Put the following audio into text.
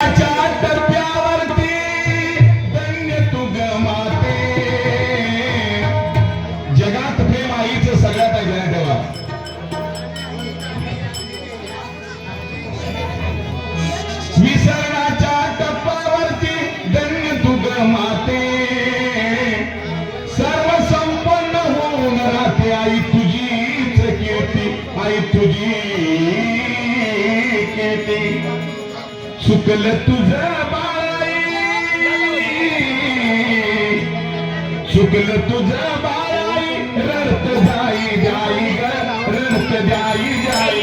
च्या टप्प्यावरती धन्य जगात सगळ्यात टप्प्यावरती माते. सर्व संपन्न होऊन राहते आई तुझीच कीर्ती आई तुझी कीर्ती सुकल तुझ बाळाई चुकल तुझ बाळाई रडत जाई जाई रडत जाई जाई